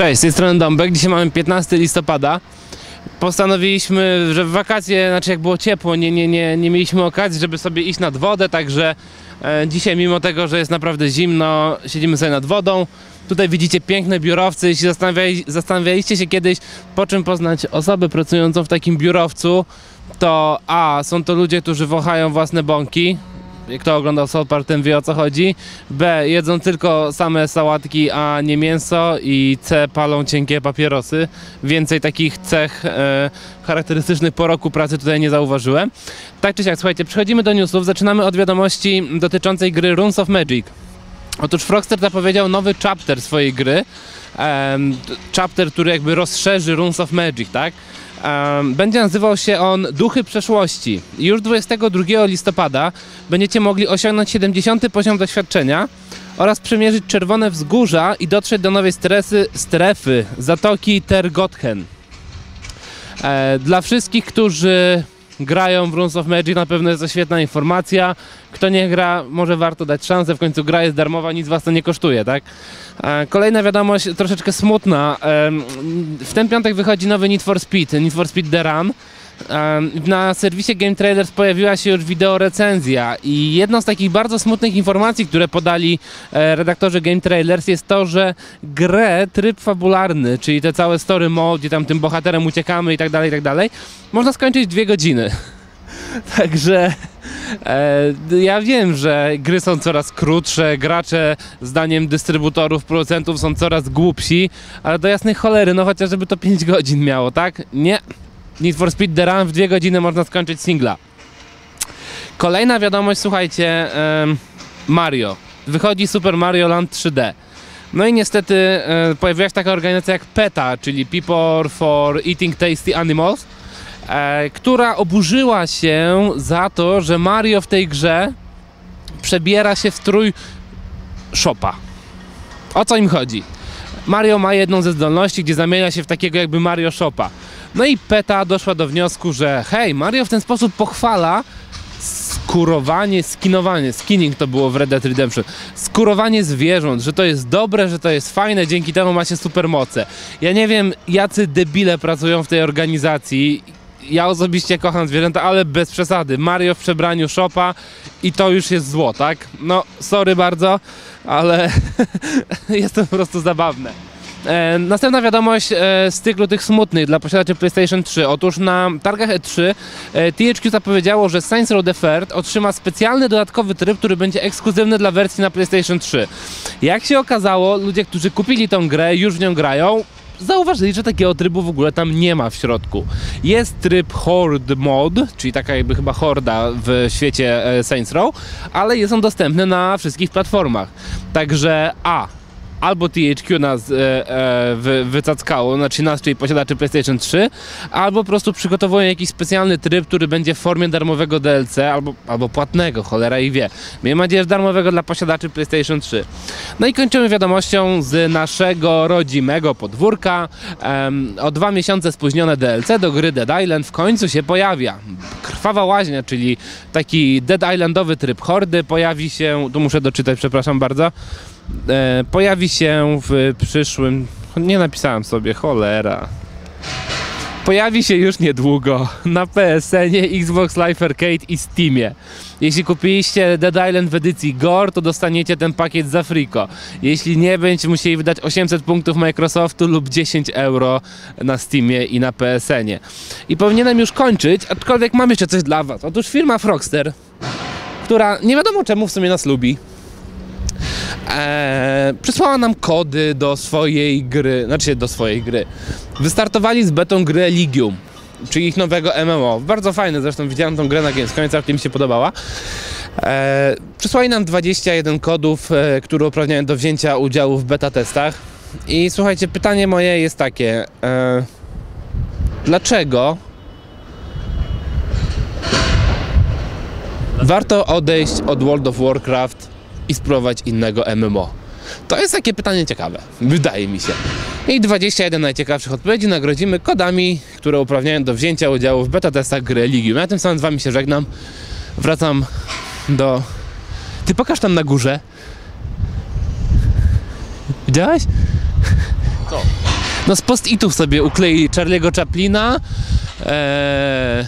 Cześć, z tej strony Dąbek. Dzisiaj mamy 15 listopada. Postanowiliśmy, że w wakacje, znaczy jak było ciepło, nie, nie, nie, nie mieliśmy okazji, żeby sobie iść nad wodę, także e, dzisiaj mimo tego, że jest naprawdę zimno, siedzimy sobie nad wodą. Tutaj widzicie piękne biurowce. Jeśli zastanawiali, zastanawialiście się kiedyś, po czym poznać osobę pracującą w takim biurowcu, to A, są to ludzie, którzy wąchają własne bąki, kto oglądał South Park, ten wie o co chodzi. B. Jedzą tylko same sałatki, a nie mięso. I C. Palą cienkie papierosy. Więcej takich cech e, charakterystycznych po roku pracy tutaj nie zauważyłem. Tak czy siak, słuchajcie, przechodzimy do newsów. Zaczynamy od wiadomości dotyczącej gry Runes of Magic. Otóż Frogster zapowiedział nowy chapter swojej gry. T- chapter, który jakby rozszerzy Runes of Magic, tak? Będzie nazywał się on Duchy Przeszłości. Już 22 listopada będziecie mogli osiągnąć 70 poziom doświadczenia oraz przemierzyć czerwone wzgórza i dotrzeć do nowej stresy, strefy Zatoki Tergothen. E, dla wszystkich, którzy grają w Runes of Magic, na pewno jest to świetna informacja. Kto nie gra, może warto dać szansę. W końcu gra jest darmowa, nic was to nie kosztuje, tak? E, Kolejna wiadomość, troszeczkę smutna. Em, W ten piątek wychodzi nowy Need for Speed, Need for Speed The Run. Na serwisie Game Trailers pojawiła się już wideo recenzja i jedną z takich bardzo smutnych informacji, które podali e, redaktorzy Game Trailers jest to, że grę tryb fabularny, czyli te całe story mode, gdzie tam tym bohaterem uciekamy i tak dalej, i tak dalej, można skończyć dwie godziny. Także e, ja wiem, że gry są coraz krótsze, gracze zdaniem dystrybutorów, producentów są coraz głupsi, ale do jasnej cholery, no chociaż żeby to 5 godzin miało, tak? Nie. Need for Speed The Run w dwie godziny można skończyć singla. Kolejna wiadomość, słuchajcie, Mario. Wychodzi Super Mario Land 3D. No i niestety e, pojawiła się taka organizacja jak PETA, czyli People for Eating Tasty Animals, e, która oburzyła się za to, że Mario w tej grze przebiera się w strój szopa. O co im chodzi? Mario ma jedną ze zdolności, gdzie zamienia się w takiego jakby Mario Shopa. No i PETA doszła do wniosku, że hej, Mario w ten sposób pochwala skurowanie, skinowanie, skinning to było w Red Dead Redemption, skurowanie zwierząt, że to jest dobre, że to jest fajne, dzięki temu ma się supermoce. Ja nie wiem, jacy debile pracują w tej organizacji. Ja osobiście kocham zwierzęta, ale bez przesady. Mario w przebraniu szopa i to już jest zło, tak? No, sorry bardzo, ale jest to po prostu zabawne. E, następna wiadomość e, z cyklu tych smutnych dla posiadaczy PlayStation 3. Otóż na targach E3 e, THQ zapowiedziało, że Saints Row Third otrzyma specjalny dodatkowy tryb, który będzie ekskluzywny dla wersji na PlayStation 3. Jak się okazało, ludzie, którzy kupili tą grę, już w nią grają, zauważyli, że takiego trybu w ogóle tam nie ma w środku. Jest tryb Horde Mod, czyli taka jakby chyba horda w świecie e, Saints Row, ale jest on dostępny na wszystkich platformach. Także A. Albo THQ nas e, e, wy, wycackało, znaczy nas, czyli posiadaczy PlayStation 3, albo po prostu przygotowują jakiś specjalny tryb, który będzie w formie darmowego DLC, albo, albo płatnego, cholera i wie. Miejmy nadzieję, że darmowego dla posiadaczy PlayStation 3. No i kończymy wiadomością z naszego rodzimego podwórka. Em, o dwa miesiące spóźnione DLC do gry Dead Island w końcu się pojawia. Krwawa łaźnia, czyli taki Dead Islandowy tryb hordy pojawi się, tu muszę doczytać, przepraszam bardzo, e, pojawi się w przyszłym, nie napisałem sobie, cholera. Pojawi się już niedługo na PSN-ie, Xbox Live Arcade i Steamie. Jeśli kupiliście Dead Island w edycji Gore, to dostaniecie ten pakiet za friko. Jeśli nie, będziecie musieli wydać 800 punktów Microsoftu lub 10 euro na Steamie i na PSN-ie. I powinienem już kończyć, aczkolwiek mam jeszcze coś dla Was. Otóż firma Frogster, która nie wiadomo czemu w sumie nas lubi, Eee, przysłała nam kody do swojej gry, znaczy do swojej gry. Wystartowali z betą grę Eligium, czyli ich nowego MMO. Bardzo fajne, zresztą widziałem tą grę na Gamescomie, całkiem mi się podobała. Eee, przysłali nam 21 kodów, e, które uprawniają do wzięcia udziału w beta testach. I słuchajcie, pytanie moje jest takie. E, dlaczego warto odejść od World of Warcraft i spróbować innego MMO? To jest takie pytanie ciekawe, wydaje mi się. I 21 najciekawszych odpowiedzi nagrodzimy kodami, które uprawniają do wzięcia udziału w beta testach gry Eligium. Ja tym samym z wami się żegnam. Wracam do... Ty pokaż tam na górze. Widziałeś? Co? No z post-itów sobie uklei Charlie'ego Chaplina, e,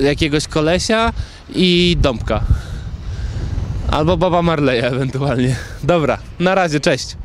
jakiegoś kolesia i Dąbka. Albo Baba Marleya ewentualnie. Dobra, na razie, cześć.